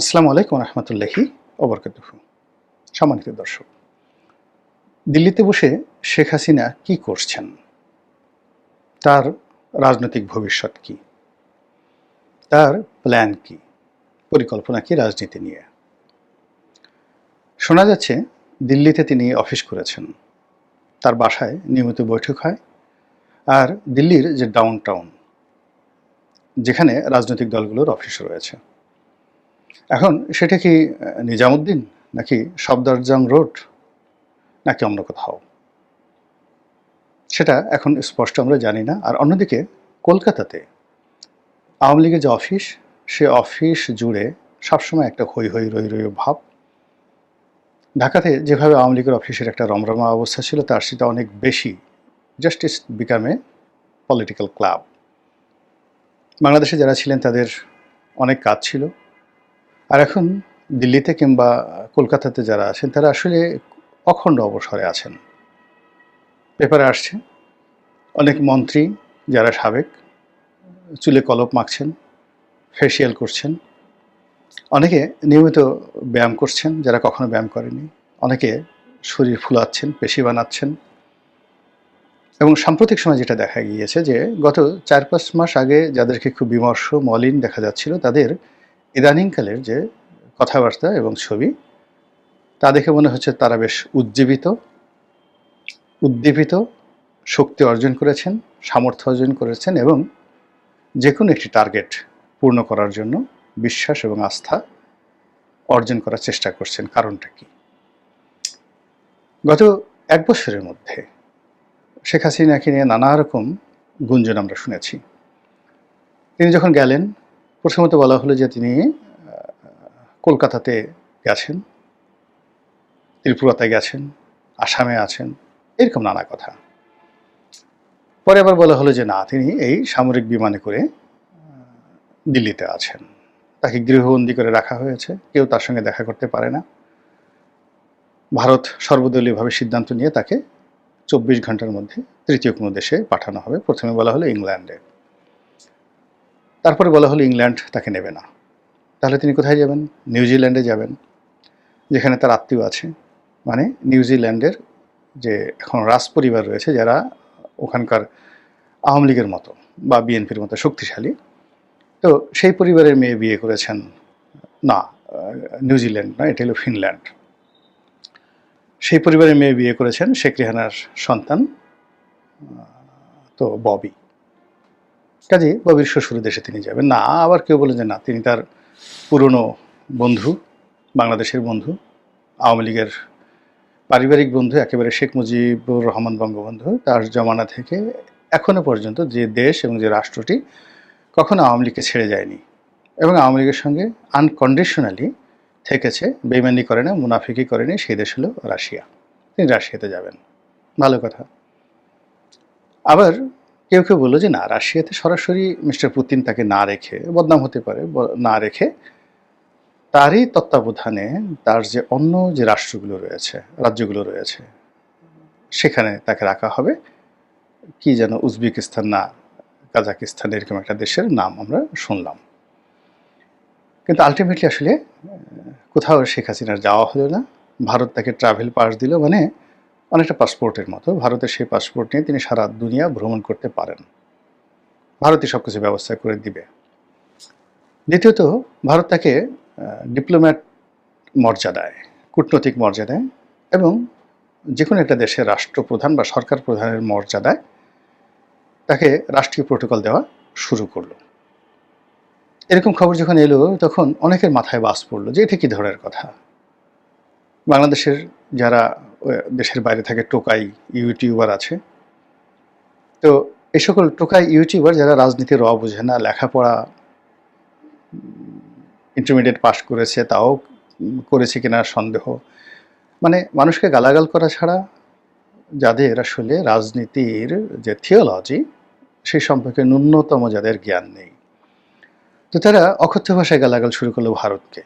আসসালামু আলাইকুম রহমতুল্লাহি ওবরকাতুহ। সম্মানিত দর্শক, দিল্লিতে বসে শেখ হাসিনা কি করছেন? তার রাজনৈতিক ভবিষ্যৎ কি? তার প্ল্যান কি? পরিকল্পনা কি রাজনীতি নিয়ে? শোনা যাচ্ছে, দিল্লিতে তিনি অফিস করেছেন। তার বাসায় নিয়মিত বৈঠক হয় আর দিল্লির যে ডাউন টাউন যেখানে রাজনৈতিক দলগুলোর অফিস রয়েছে। এখন সেটা কি নিজামুদ্দিন নাকি সফদরজং রোড নাকি অন্য কোথাও? সেটা এখন স্পষ্ট আমরা জানি না। আর অন্যদিকে কলকাতাতে আওয়ামী লীগের যে অফিস, সে অফিস জুড়ে সবসময় একটা হই হই রই রই ভাব। ঢাকাতে যেভাবে আওয়ামী লীগের অফিসের একটা রমরমা অবস্থা ছিল, তার সেটা অনেক বেশি। জাস্টিস বিকামে পলিটিক্যাল ক্লাব বাংলাদেশে যারা ছিলেন, তাদের অনেক কাজ ছিল। আর এখন দিল্লিতে কিংবা কলকাতাতে যারা আছেন, তারা আসলে অখণ্ড অবসরে আছেন। পেপারে আসছে, অনেক মন্ত্রী যারা সাবেক, চুলে কলপ মাখছেন, ফেসিয়াল করছেন। অনেকে নিয়মিত ব্যায়াম করছেন, যারা কখনো ব্যায়াম করেনি অনেকে শরীর ফুলাচ্ছেন, পেশি বানাচ্ছেন। এবং সাম্প্রতিক সময় যেটা দেখা গিয়েছে যে, গত চার পাঁচ মাস আগে যাদেরকে খুব বিমর্ষ, মলিন দেখা যাচ্ছিল, তাদের ইদানিংকালের যে কথাবার্তা এবং ছবি, তা দেখে মনে হচ্ছে তারা বেশ উজ্জীবিত, উদ্দীপিত, শক্তি অর্জন করেছেন, সামর্থ্য অর্জন করেছেন এবং যে কোনো একটি টার্গেট পূর্ণ করার জন্য বিশ্বাস এবং আস্থা অর্জন করার চেষ্টা করছেন। কারণটা কি? গত এক বছরের মধ্যে শেখ হাসিনাকে নিয়ে নানা রকম গুঞ্জন আমরা শুনেছি। তিনি যখন গেলেন প্রথমত বলা হলো যে তিনি কলকাতাতে গেছেন, ত্রিপুরাতে গেছেন, আসামে আছেন, এরকম নানা কথা। পরে আবার বলা হলো যে না, তিনি এই সামরিক বিমানে করে দিল্লিতে আছেন। তাকে গৃহবন্দী করে রাখা হয়েছে, কেউ তার সঙ্গে দেখা করতে পারে না। ভারত সর্বদলীয়ভাবে সিদ্ধান্ত নিয়ে তাকে চব্বিশ ঘণ্টার মধ্যে তৃতীয় কোনো দেশে পাঠানো হবে। প্রথমে বলা হলো ইংল্যান্ডে। তারপরে বলা হলো ইংল্যান্ড তাকে নেবে না। তাহলে তিনি কোথায় যাবেন? নিউজিল্যান্ডে যাবেন, যেখানে তার আত্মীয় আছে। মানে নিউজিল্যান্ডের যে এখন রাজ পরিবার রয়েছে, যারা ওখানকার আওয়ামী লীগের মতো বা বিএনপির মতো শক্তিশালী। তো সেই পরিবারের মেয়ে বিয়ে করেছেন, না নিউজিল্যান্ড না এটা হলো ফিনল্যান্ড। সেই পরিবারের মেয়ে বিয়ে করেছেন শেখ রেহানার সন্তান তো ববি। কাজে ববির শ্বশুর দেশে তিনি যাবেন। না, আবার কেউ বলেন যে না, তিনি তার পুরনো বন্ধু, বাংলাদেশের বন্ধু, আওয়ামী লীগের পারিবারিক বন্ধু, একেবারে শেখ মুজিবুর রহমান বঙ্গবন্ধু, তার জমানা থেকে এখনও পর্যন্ত যে দেশ এবং যে রাষ্ট্রটি কখনো আওয়ামী লীগকে ছেড়ে যায়নি এবং আওয়ামী লীগের সঙ্গে আনকন্ডিশনালি থেকেছে বেমানি করে না, মুনাফিকি করেনি সেই দেশ হলো রাশিয়া। তিনি রাশিয়াতে যাবেন। ভালো কথা। আবার কেউ কেউ বলল যে না, রাশিয়াতে সরাসরি মিস্টার পুতিন তাকে না রেখে, বদনাম হতে পারে না রেখে তারই তত্ত্বাবধানে তার যে অন্য যে রাষ্ট্রগুলো রয়েছে, রাজ্যগুলো রয়েছে, সেখানে তাকে রাখা হবে। কি যেন উজবেকিস্তান না, কাজাকিস্তান এরকম একটা দেশের নাম আমরা শুনলাম। কিন্তু আলটিমেটলি আসলে কোথাও শেখ হাসিনার যাওয়া হলো না। ভারত তাকে ট্রাভেল পাস দিল মানে অনেকটা পাসপোর্টের মতো। ভারতের সেই পাসপোর্ট নিয়ে তিনি সারা দুনিয়া ভ্রমণ করতে পারেন। ভারতই সব কিছু ব্যবস্থা করে দিবে। দ্বিতীয়ত, ভারত তাকে ডিপ্লোম্যাট মর্যাদায়, কূটনৈতিক মর্যাদায় এবং যে কোনো একটা দেশের রাষ্ট্রপ্রধান বা সরকার প্রধানের মর্যাদায় তাকে রাষ্ট্রীয় প্রোটোকল দেওয়া শুরু করল। এরকম খবর যখন এলো, তখন অনেকের মাথায় বাস পড়ল যে এটা কী ধরনের কথা? বাংলাদেশের যারা দেশের বাইরে থাকে টোকাই, ইউটিউবার আছে। তো এই সকল টোকাই, ইউটিউবার যারা রাজনীতির র বোঝে না, লেখাপড়া ইন্টারমিডিয়েট পাশ করেছে, তাও করেছে কিনা সন্দেহ। মানে মানুষকে গালাগাল করা ছাড়া যাদের আসলে রাজনীতির যে থিওলজি সেই সম্পর্কে ন্যূনতম যাদের জ্ঞান নেই। তো তারা অকথ্য ভাষায় গালাগাল শুরু করল ভারতকে।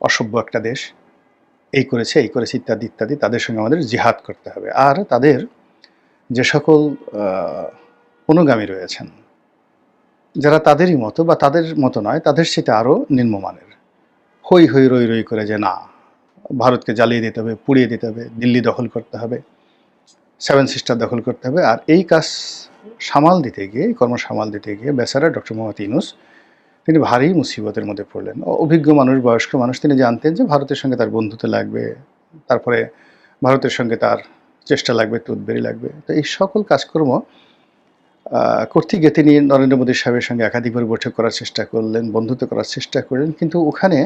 অসভ্য একটা দেশ। এই করেছে এই করেছে ইত্যাদি ইত্যাদি, তাদের সঙ্গে আমাদের জিহাদ করতে হবে। আর তাদের যে সকল অনুগামী রয়েছেন, যারা তাদেরই মতো বা তাদের মতো নয়, তাদের সেটা আরও নিম্নমানের। হই হই, রই রই করে যে না, ভারতকে জ্বালিয়ে দিতে হবে, পুড়িয়ে দিতে হবে, দিল্লি দখল করতে হবে সেভেন সিস্টার দখল করতে হবে। আর এই কাজ সামাল দিতে গিয়ে কর্ম সামাল দিতে গিয়ে বেচারা ডক্টর মোহাম্মদ ইউনুস তিনি ভারী মুসিবতের মধ্যে পড়লেন। অভিজ্ঞ মানুষ, বয়স্ক মানুষ তিনি জানতেন যে ভারতের সঙ্গে তার বন্ধুত্ব লাগবে, তারপরে ভারতের সঙ্গে তার চেষ্টা লাগবে তুদবেরি লাগবে। তো এই সকল কাজকর্ম করতে গিয়ে তিনি নরেন্দ্র মোদী সাহেবের সঙ্গে একাধিকবার বৈঠক করার চেষ্টা করলেন, বন্ধুত্ব করার চেষ্টা করলেন। কিন্তু ওখানে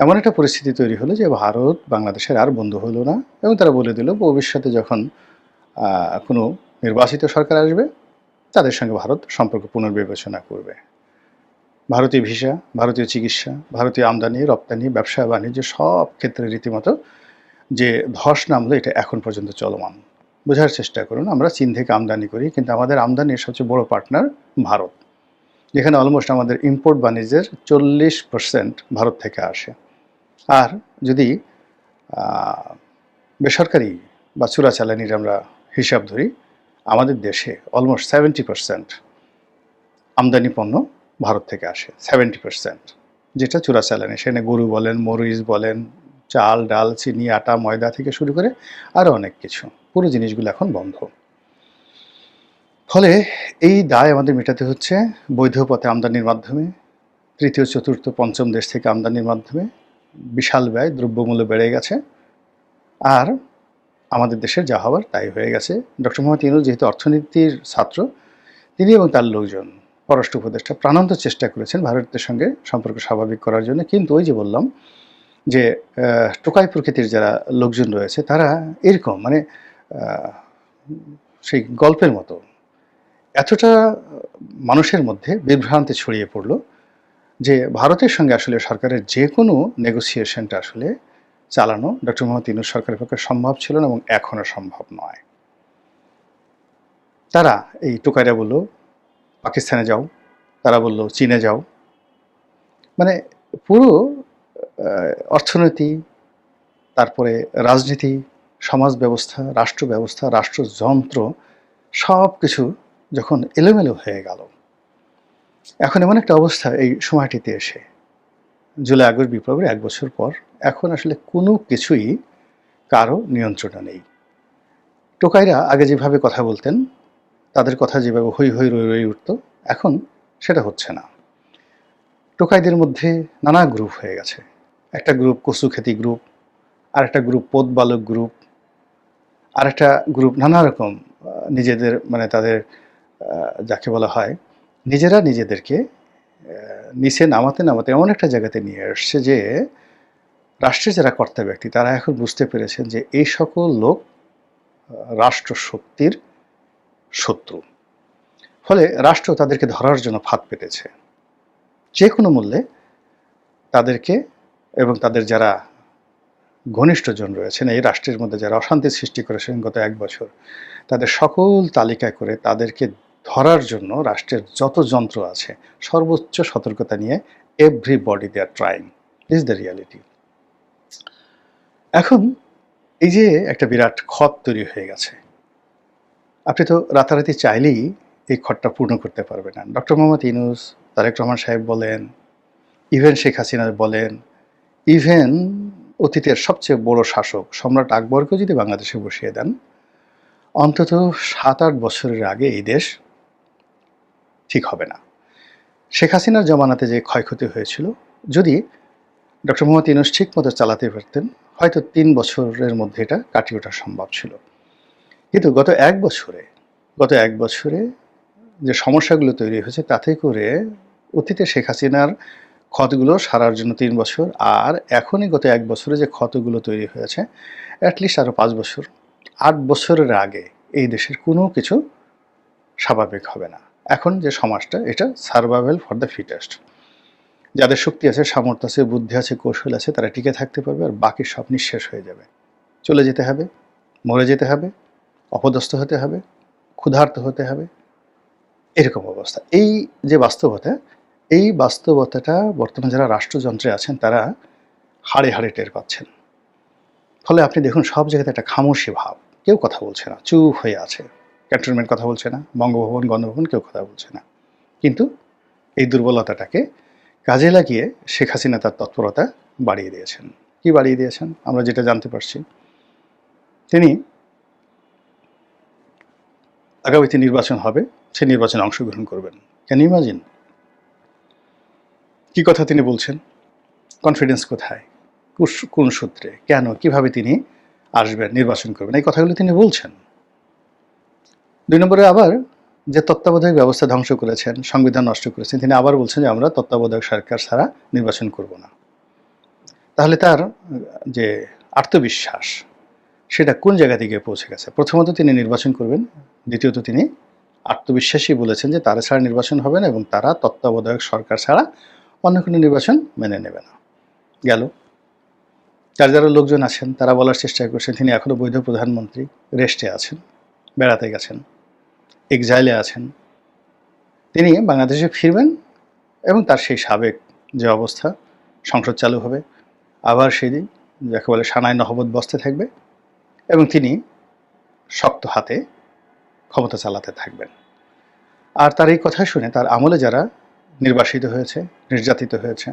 এমন একটা পরিস্থিতি তৈরি হলো যে ভারত বাংলাদেশের আর বন্ধু হলো না এবং তারা বলে দিল, ভবিষ্যতে যখন কোনো নির্বাচিত সরকার আসবে, তাদের সঙ্গে ভারত সম্পর্ক পুনর্বিবেচনা করবে। ভারতীয় ভিসা, ভারতীয় চিকিৎসা, ভারতীয় আমদানি, রপ্তানি, ব্যবসা, বাণিজ্য সব ক্ষেত্রে রীতিমতো যে ধস নামলো, এটা এখন পর্যন্ত চলমান। বোঝার চেষ্টা করুন, আমরা চীন থেকে আমদানি করি, কিন্তু আমাদের আমদানির সবচেয়ে বড় পার্টনার ভারত। যেখানে অলমোস্ট আমাদের ইম্পোর্ট বাণিজ্যের চল্লিশ পার্সেন্ট ভারত থেকে আসে। আর যদি বেসরকারি বা চোরাচালানির আমরা হিসাব ধরি, আমাদের দেশে অলমোস্ট সেভেন্টি পার্সেন্ট আমদানি পণ্য ভারত থেকে আসে সেভেন্টি পার্সেন্ট যেটা চোরাচালানি, সেখানে গরু বলেন, মরিচ বলেন, চাল, ডাল, চিনি, আটা, ময়দা থেকে শুরু করে আরও অনেক কিছু। পুরো জিনিসগুলো এখন বন্ধ। ফলে এই দায় আমাদের মেটাতে হচ্ছে বৈধ পথে আমদানির মাধ্যমে, তৃতীয়, চতুর্থ, পঞ্চম দেশ থেকে আমদানির মাধ্যমে। বিশাল ব্যয়, দ্রব্যমূল্য বেড়ে গেছে। আর আমাদের দেশের যা হওয়ার তাই হয়ে গেছে। ডক্টর মোহাম্মদ ইনুস যেহেতু অর্থনীতির ছাত্র, তিনি এবং তার লোকজন পররাষ্ট্র উপদেষ্টা প্রাণান্ত চেষ্টা করেছেন ভারতের সঙ্গে সম্পর্ক স্বাভাবিক করার জন্য। কিন্তু ওই যে বললাম যে টোকাই প্রকৃতির যারা লোকজন রয়েছে, তারা এরকম মানে সেই গল্পের মতো এতটা মানুষের মধ্যে বিভ্রান্তি ছড়িয়ে পড়ল যে ভারতের সঙ্গে আসলে সরকারের যে কোনো নেগোসিয়েশনটা আসলে চালানো ডক্টর মোহাম্মদ ইনুস সরকারের পক্ষে সম্ভব ছিল না এবং এখনও সম্ভব নয়। তারা এই টোকাইরা বলল পাকিস্তানে যাও। তারা বলল, চীনে যাও। মানে পুরো অর্থনীতি, তারপরে রাজনীতি সমাজ ব্যবস্থা রাষ্ট্র ব্যবস্থা রাষ্ট্রযন্ত্র সব কিছু যখন এলোমেলো হয়ে গেল, এখন এমন একটা অবস্থা এই সময়টিতে এসে। জুলাই, আগস্ট বিপ্লবের এক বছর পর এখন আসলে কোনো কিছুই কারও নিয়ন্ত্রণে নেই। টোকাইরা আগে যেভাবে কথা বলতেন তাদের কথা যেভাবে হই হই রই রই উঠত, এখন সেটা হচ্ছে না। টোকাইদের মধ্যে নানা গ্রুপ হয়ে গেছে। একটা গ্রুপ কচুখ্যাতি গ্রুপ আর একটা গ্রুপ পোদবালক গ্রুপ আর একটা গ্রুপ নানা রকম নিজেদের মানে তাদের যাকে বলা হয়, নিজেরা নিজেদেরকে নিচে নামাতে নামাতে এমন একটা জায়গাতে নিয়ে আসছে যে রাষ্ট্রের যারা কর্তা ব্যক্তি, তারা এখন বুঝতে পেরেছেন যে, এই সকল লোক রাষ্ট্র শক্তির শত্রু ফলে রাষ্ট্র তাদেরকে ধরার জন্য ফাঁদ পেতেছে। যে কোনো মূল্যে তাদেরকে এবং তাদের যারা ঘনিষ্ঠজন রয়েছেন, এই রাষ্ট্রের মধ্যে যারা অশান্তি সৃষ্টি করেছেন গত এক বছর, তাদের সকল তালিকায় করে তাদেরকে ধরার জন্য রাষ্ট্রের যত যন্ত্র আছে, সর্বোচ্চ সতর্কতা নিয়ে everybody they are trying is the reality এখন এই যে একটা বিরাট ক্ষত তৈরি হয়ে গেছে আপনি তো রাতারাতি চাইলেই এই খটটা পূর্ণ করতে পারবেন না। ডক্টর মোহাম্মদ ইনুস তারেক রহমান সাহেব বলেন, ইভেন শেখ হাসিনা বলেন, ইভেন অতীতের সবচেয়ে বড় শাসক সম্রাট আকবরকেও যদি বাংলাদেশে বসিয়ে দেন, অন্তত সাত আট বছরের আগে এই দেশ ঠিক হবে না। শেখ হাসিনার জমানাতে যে ক্ষয়ক্ষতি হয়েছিল, যদি ডক্টর মোহাম্মদ ইনুস ঠিক মতো চালাতে পারতেন, হয়তো তিন বছরের মধ্যে এটা কাটিয়ে ওঠা সম্ভব ছিল। কিন্তু গত এক বছরে, গত এক বছরে যে সমস্যাগুলো তৈরি হয়েছে, তাতে করে অতীতে শেখ হাসিনার ক্ষতগুলো সারার জন্য তিন বছর, আর এখনই গত এক বছরে যে ক্ষতগুলো তৈরি হয়েছে অ্যাটলিস্ট আরও পাঁচ বছর, আট বছরের আগে এই দেশের কোনো কিছু স্বাভাবিক হবে না। এখন যে সমাজটা, এটা সার্ভাইভাল ফর দ্য ফিটেস্ট যাদের শক্তি আছে, সামর্থ্য আছে, বুদ্ধি আছে, কৌশল আছে, তারা টিকে থাকতে পারবে, আর বাকি সব নিঃশেষ হয়ে যাবে। চলে যেতে হবে, মরে যেতে হবে অপদস্থ হতে হবে, ক্ষুধার্ত হতে হবে, এরকম অবস্থা। এই যে বাস্তবতা, এই বাস্তবতাটা বর্তমানে যারা রাষ্ট্রযন্ত্রে আছেন, তারা হাড়ে হাড়ে টের পাচ্ছেন। ফলে আপনি দেখুন, সব জায়গাতে একটা খামোশি ভাব। কেউ কথা বলছে না, চুপ হয়ে আছে। ক্যান্টনমেন্ট কথা বলছে না, বঙ্গভবন, গণভবন কেউ কথা বলছে না। কিন্তু এই দুর্বলতাটাকে কাজে লাগিয়ে শেখ হাসিনা তার তৎপরতা বাড়িয়ে দিয়েছেন। কি বাড়িয়ে দিয়েছেন? আমরা যেটা জানতে পারছি। তিনি আগামীতে নির্বাচন হবে, সেই নির্বাচনে অংশগ্রহণ করবেন। ক্যান ইমাজিন কি কথা তিনি বলছেন? কনফিডেন্স কোথায়? কোন সূত্রে? কেন? কীভাবে তিনি আসবেন, নির্বাচন করবেন? এই কথাগুলো তিনি বলছেন। দুই নম্বরে আবার যে তত্ত্বাবধায়ক ব্যবস্থা ধ্বংস করেছেন, সংবিধান নষ্ট করেছেন, তিনি আবার বলছেন যে আমরা তত্ত্বাবধায়ক সরকার ছাড়া নির্বাচন করব না। তাহলে তার, যে আত্মবিশ্বাস সেটা কোন জায়গা থেকে পৌঁছে গেছে? প্রথমত তিনি নির্বাচন করবেন, দ্বিতীয়ত তিনি আত্মবিশ্বাসী বলেছেন যে তারা ছাড়া নির্বাচন হবে না এবং তারা তত্ত্বাবধায়ক সরকার ছাড়া অন্য কোনো নির্বাচন মেনে নেবে না। গেল। যার যারা লোকজন আছেন, তারা বলার চেষ্টা করছেন, তিনি এখনও বৈধ প্রধানমন্ত্রী রেস্টে আছেন, বেড়াতে গেছেন এক্সাইলে আছেন। তিনি বাংলাদেশে ফিরবেন এবং তার সেই সাবেক যে অবস্থা, সংসদ চালু হবে। আবার সেই দিন, যাকে বলে সানায় নহবত বসতে থাকবে। এবং তিনি শক্ত হাতে ক্ষমতা চালাতে থাকবেন। আর তার এই কথা শুনে তার আমলে যারা নির্বাসিত হয়েছে, নির্যাতিত হয়েছে,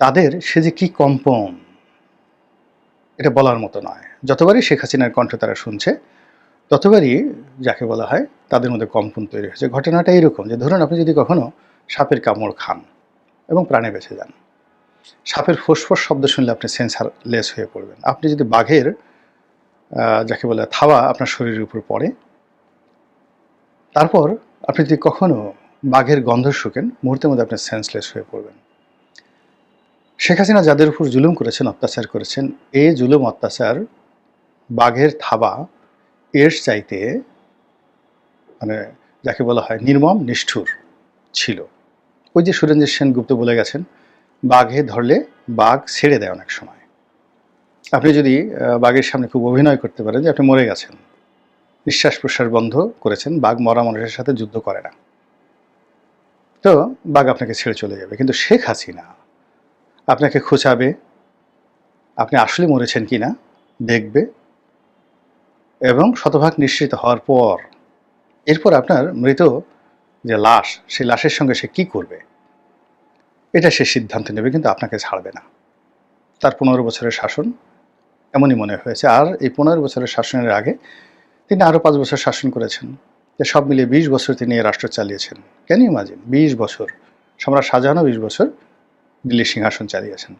তাদের সে যে কি কম্পন, এটা বলার মতো নয়। যতবারই শেখ হাসিনার কণ্ঠ তারা শুনছে, ততবারই যাকে বলা হয় তাদের মধ্যে কম্পন তৈরি হয়েছে। ঘটনাটা এরকম যে, ধরুন আপনি যদি কখনো সাপের কামড় খান এবং প্রাণে বেঁচে যান সাপের ফোসফোস শব্দ শুনলে আপনি সেন্সার লেস হয়ে পড়বেন। আপনি যদি বাঘের যাকে বলে থাবা আপনার শরীরের উপর পড়ে, তারপর আপনি যদি কখনো বাঘের গন্ধ শুকেন, মুহূর্তের মধ্যে আপনি সেন্সলেস হয়ে পড়বেন। শেখ হাসিনা যাদের উপর জুলুম করেছেন, অত্যাচার করেছেন এই জুলুম, অত্যাচার, বাঘের থাবা এর চাইতে মানে যাকে বলা হয় নির্মম, নিষ্ঠুর ছিল। ওই যে সুরেন্দ্র সেনগুপ্ত বলে গেছেন বাঘে ধরলে বাঘ ছেড়ে দেয় অনেক সময়। আপনি যদি বাঘের সামনে খুব অভিনয় করতে পারেন যে আপনি মরে গেছেন। নিঃশ্বাস প্রশ্বাস বন্ধ করেছেন, বাঘ মরা মানুষের সাথে যুদ্ধ করে না। তো বাঘ আপনাকে ছেড়ে চলে যাবে। কিন্তু শেখ হাসিনা আপনাকে খোঁচাবে, আপনি আসলে মরেছেন কিনা দেখবে এবং শতভাগ নিশ্চিত হওয়ার পর, এরপর আপনার মৃত যে লাশ, সেই লাশের সঙ্গে সে কি করবে? এটা সে সিদ্ধান্ত নেবে, কিন্তু আপনাকে ছাড়বে না। তার পনেরো বছরের শাসন এমনই মনে হয়েছে। আর এই পনেরো বছরের শাসনের আগে তিনি আরও পাঁচ বছর শাসন করেছেন। যে সব মিলিয়ে বিশ বছর তিনি রাষ্ট্র চালিয়েছেন। কেন ইমাজিন বিশ বছর। সম্রাট শাহজাহানও বিশ বছর দিল্লির সিংহাসন চালিয়েছেন।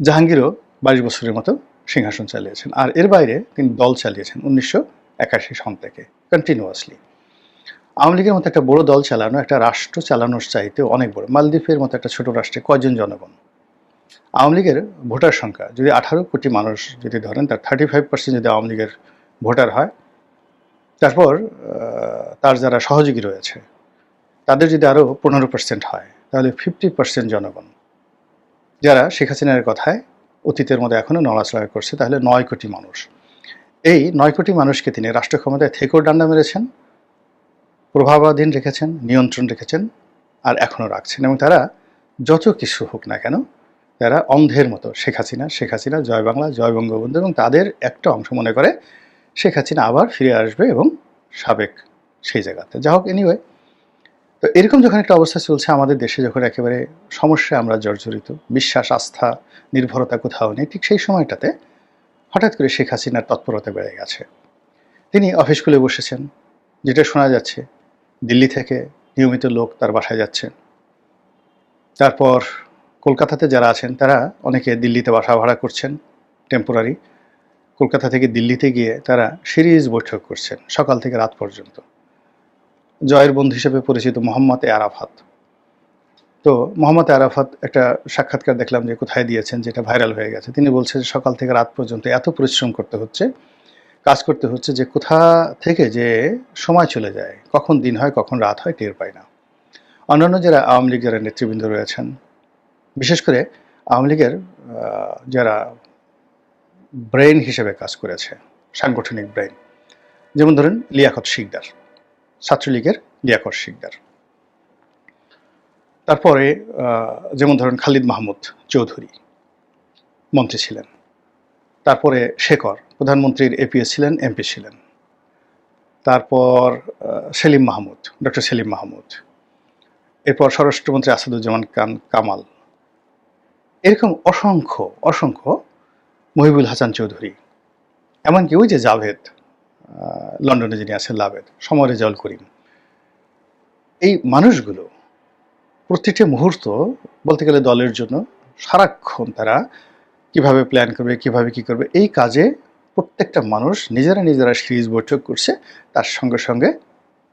জাহাঙ্গীরও বাইশ বছরের মতো সিংহাসন চালিয়েছেন। আর এর বাইরে তিনি দল চালিয়েছেন উনিশশো একাশি সন থেকে কন্টিনিউয়াসলি আওয়ামী লীগের মতো একটা বড় দল চালানো, একটা রাষ্ট্র চালানোর চাইতে অনেক বড়। মালদ্বীপের মতো একটা ছোট রাষ্ট্রে কয়জন জনগণ? আওয়ামী লীগের ভোটার সংখ্যা, যদি আঠারো কোটি মানুষ যদি ধরেন, তার থার্টি ফাইভ পার্সেন্ট যদি আওয়ামী লীগের ভোটার হয়, তারপর তার যারা সহযোগী রয়েছে, তাদের যদি আরও পনেরো পার্সেন্ট হয়, তাহলে ফিফটি পার্সেন্ট জনগণ। যারা শেখ হাসিনার কথায় অতীতের মধ্যে এখনও নড়াচড়া করছে, তাহলে নয় কোটি মানুষ। এই নয় কোটি মানুষকে তিনি রাষ্ট্র ক্ষমতায় থেকেও ডান্ডা মেরেছেন প্রভাবাধীন রেখেছেন, নিয়ন্ত্রণ রেখেছেন আর এখনও রাখছেন এবং তারা যত কিছু হোক না কেন তারা অন্ধের মতো শেখ হাসিনা শেখ হাসিনা, জয় বাংলা, জয় বঙ্গবন্ধু এবং তাদের একটা অংশ মনে করে শেখ হাসিনা আবার ফিরে আসবে এবং সাবেক সেই জায়গাতে। যা হোক এনিওয়ে তো এরকম যখন একটা অবস্থা চলছে, আমাদের দেশে যখন একেবারে সমস্যায় আমরা জর্জরিত, বিশ্বাস, আস্থা, নির্ভরতা কোথাও নেই, ঠিক সেই সময়টাতে হঠাৎ করে শেখ হাসিনার তৎপরতা বেড়ে গেছে। তিনি অফিস খুলে বসেছেন, যেটা শোনা যাচ্ছে দিল্লি থেকে নিয়মিত লোক তার বাসায় যাচ্ছে তারপর কলকাতাতে যারা আছেন, তারা অনেকে দিল্লিতে বাসা ভাড়া করছেন টেম্পোরারি কলকাতা থেকে দিল্লিতে গিয়ে তারা সিরিজ বৈঠক করছেন সকাল থেকে রাত পর্যন্ত। জয়ের বন্ধু হিসেবে পরিচিত মোহাম্মদ এ আরাফাত। তো মোহাম্মদ আরাফাত একটা সাক্ষাৎকার দেখলাম যে কোথায় দিয়েছেন, যেটা ভাইরাল হয়ে গেছে। তিনি বলছেন সকাল থেকে রাত পর্যন্ত এত পরিশ্রম করতে হচ্ছে কাজ করতে হচ্ছে যে কোথা থেকে যে সময় চলে যায়, কখন দিন হয়, কখন রাত হয় টের পায় না। অন্যান্য যারা আওয়ামী লীগ যারা নেতৃবৃন্দ রয়েছেন, বিশেষ করে আওয়ামী লীগের যারা ব্রেন হিসেবে কাজ করেছে, সাংগঠনিক ব্রেন যেমন ধরেন লিয়াকত শিকদার, ছাত্রলীগের লিয়াকত শিকদার। তারপরে যেমন ধরেন খালিদ মাহমুদ চৌধুরী, মন্ত্রী ছিলেন। তারপরে শেখর প্রধানমন্ত্রীর এপিএস ছিলেন, এমপি ছিলেন। তারপর সেলিম মাহমুদ, ডক্টর সেলিম মাহমুদ। এরপর স্বরাষ্ট্রমন্ত্রী আসাদুজ্জামান খান কামাল। এরকম অসংখ্য অসংখ্য মহিবুল হাসান চৌধুরী, এমনকি ওই যে জাভেদ লন্ডনে যিনি আছেন, লাভেদ, সমরে জল করিম। এই মানুষগুলো প্রতিটি মুহূর্ত বলতে গেলে দলের জন্য সারাক্ষণ তারা কীভাবে প্ল্যান করবে, কীভাবে কি করবে, এই কাজে প্রত্যেকটা মানুষ নিজেরা নিজেরা সিরিজ বৈঠক করছে, তার সঙ্গে সঙ্গে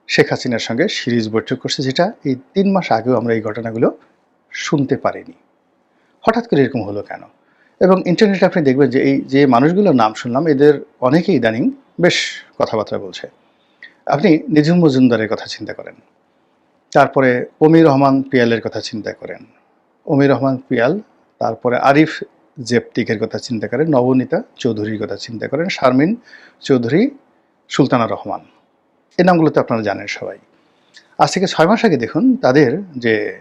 শেখ হাসিনার সঙ্গে সিরিজ বৈঠক করছে, যেটা এই তিন মাস আগেও আমরা এই ঘটনাগুলো শুনতে পারিনি। হঠাৎ করে এরকম হলো কেন? এবং ইন্টারনেটে আপনি দেখবেন যে এই যে মানুষগুলোর নাম শুনলাম, এদের অনেকেই ইদানিং বেশ কথাবার্তা বলছে। আপনি নিঝুম মজুমদারের কথা চিন্তা করেন, তারপরে অমির রহমান পিয়ালের কথা চিন্তা করেন। অমির রহমান পিয়াল, তারপরে আরিফ জেপটিকের কথা চিন্তা করেন, নবনীতা চৌধুরীর কথা চিন্তা করেন, শারমিন চৌধুরী, সুলতানা রহমান। এই নামগুলো তো আপনারা জানেন সবাই। আজ থেকে ছয় মাস আগে দেখুন, তাদের যে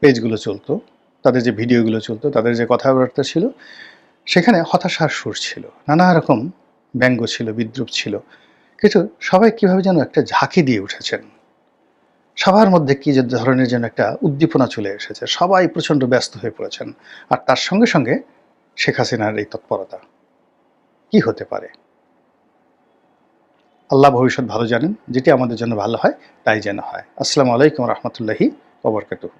পেজগুলো চলতো, তাদের যে ভিডিওগুলো চলতো, তাদের যে কথাবার্তা ছিল, সেখানে হতাশার সুর ছিল, নানা রকম ব্যঙ্গ ছিল, বিদ্রুপ ছিল। কিন্তু সবাই কীভাবে যেন একটা ঝাঁকি দিয়ে উঠেছেন। সবার মধ্যে কি যে ধরনের যেন একটা উদ্দীপনা চলে এসেছে, সবাই প্রচণ্ড ব্যস্ত হয়ে পড়েছেন। আর তার সঙ্গে সঙ্গে শেখ হাসিনার এই তৎপরতা কি হতে পারে? আল্লাহ ভবিষ্যৎ ভালো জানেন, যেটি আমাদের জন্য ভালো হয়, তাই যেন হয়। আসসালামু আলাইকুম রহমতুল্লাহি ওবরকাতুহ